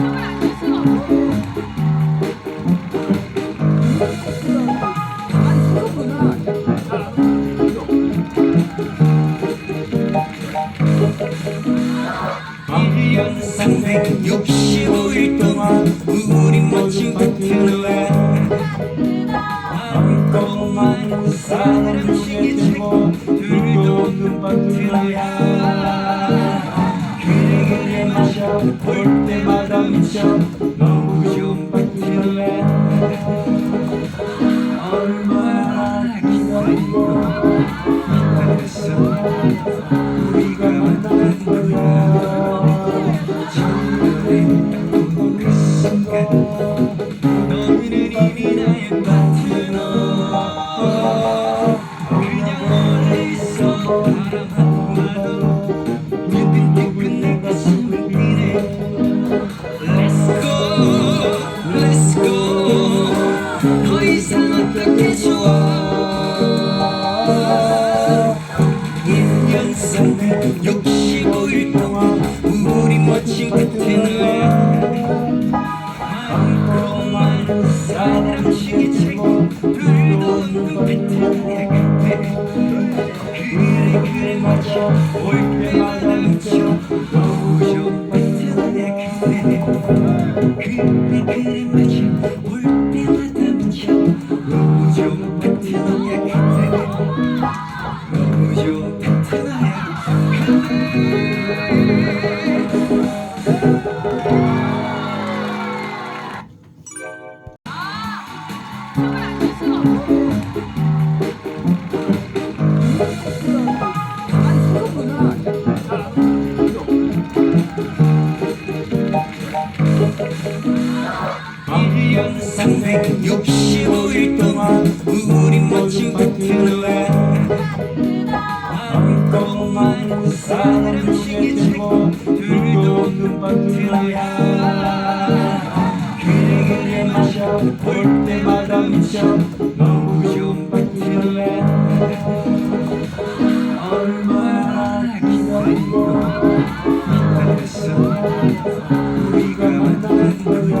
Bye. nie ma granicia Mówią tyle Olmak Interesujące 65일 동안 우리 멋진 끝에는 마음으로만 사랑치게 채고 불도 없는 끝에 그때. 그래 그래 맞춰 올 때마다 훔쳐 오죠 끝에 내 그때. 그래 그래 맞춰 365일 동안 우리 멋진 그 텔레 사는 식이 책들도 눈밭들이야. 그래 그래 마셔 볼 때마다 미쳐 너무 좋은 밭들이야. 얼마나 기다리고 기다렸어. 우리가 만난 거야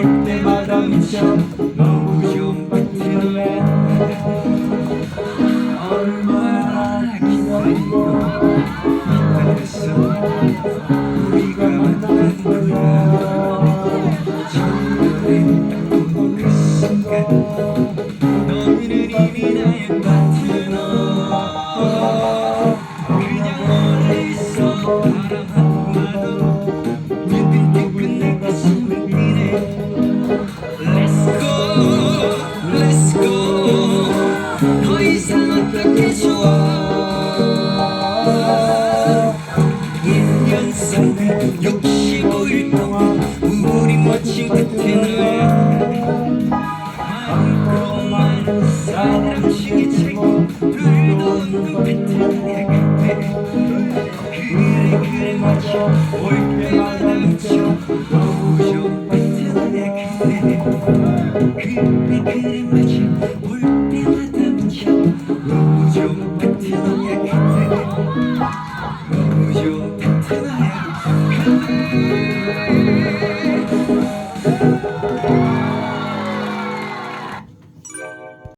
forte madame Jean Bonjour petit lèvre Enlevez-la qui fait 나는 시기치고 둘도 은근 비틀네 그때 그래 그래 맞아 올 때마다 훔쳐 우정 비틀네 그때 그래 그래 맞아 올 때마다 훔쳐 우정 비틀네 그때 우정